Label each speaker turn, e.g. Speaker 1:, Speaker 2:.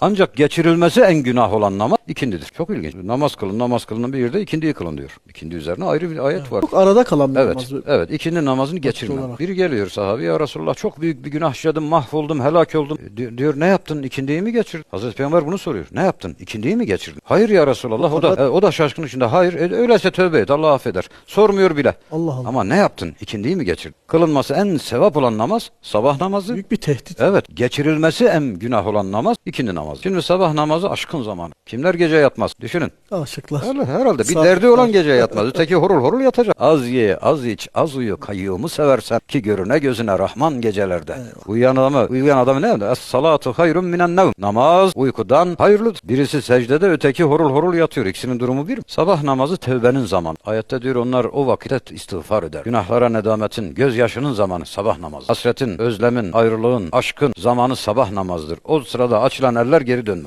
Speaker 1: Ancak geçirilmesi en günah olan namaz ikindidir. Çok ilginç. Namaz kılın, namaz kılının bir yerde ikindiyi kılın diyor. İkindi üzerine ayrı bir ayet var.
Speaker 2: Çok arada kalan bir
Speaker 1: Evet,
Speaker 2: namaz.
Speaker 1: evet. ikindi namazını geçirmem.
Speaker 2: olarak.
Speaker 1: Biri geliyor sahabe ya Resulullah çok büyük bir günah işledim, mahvoldum, helak oldum. E, Diyor, diyor, ne yaptın? İkindiyi mi geçirdin? Hazreti Peygamber bunu soruyor. Ne yaptın? İkindiyi mi geçirdin? Hayır ya Resulullah. O da e, o da şaşkın içinde. Hayır. E, öyleyse tövbe et. Allah affeder. Sormuyor bile.
Speaker 2: Allah Allah.
Speaker 1: Ama ne yaptın? İkindiyi mi geçirdin? Kılınması en sevap olan namaz sabah namazı.
Speaker 2: Büyük bir tehdit.
Speaker 1: Evet, geçirilmesi en günah olan namaz ikindi namazı. Şimdi sabah namazı aşkın zamanı. Kimler gece yatmaz? Düşünün.
Speaker 2: Aşıklar.
Speaker 1: Öyle herhalde. Bir
Speaker 2: Saat-
Speaker 1: derdi olan gece yatmaz. Öteki horul horul yatacak. Az ye, az iç, az uyu, kayyumu seversen ki görüne gözüne rahman gecelerde. Uyuyan adamı, uyuyan adamı ne? Es salatu hayrun minen nevm. Namaz uykudan hayırlıdır. Birisi secdede, öteki horul horul yatıyor. İkisinin durumu bir. mi? Sabah namazı tevbenin zamanı. Ayette diyor onlar o vakitte istiğfar eder. Günahlara nedametin, gözyaşının zamanı sabah namazı. Hasretin, özlemin, ayrılığın, aşkın zamanı sabah namazdır. O sırada açılan eller geri dönmez.